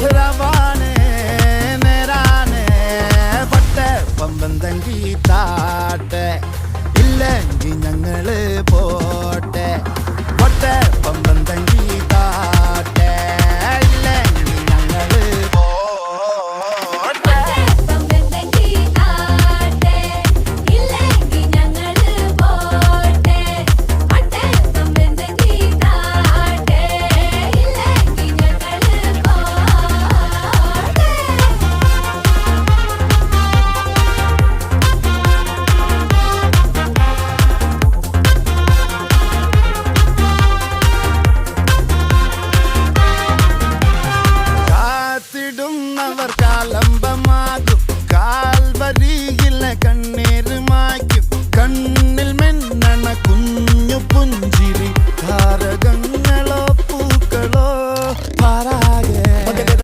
ராவானே நேரானே பட்ட பம்பந்தங்கி தாட்ட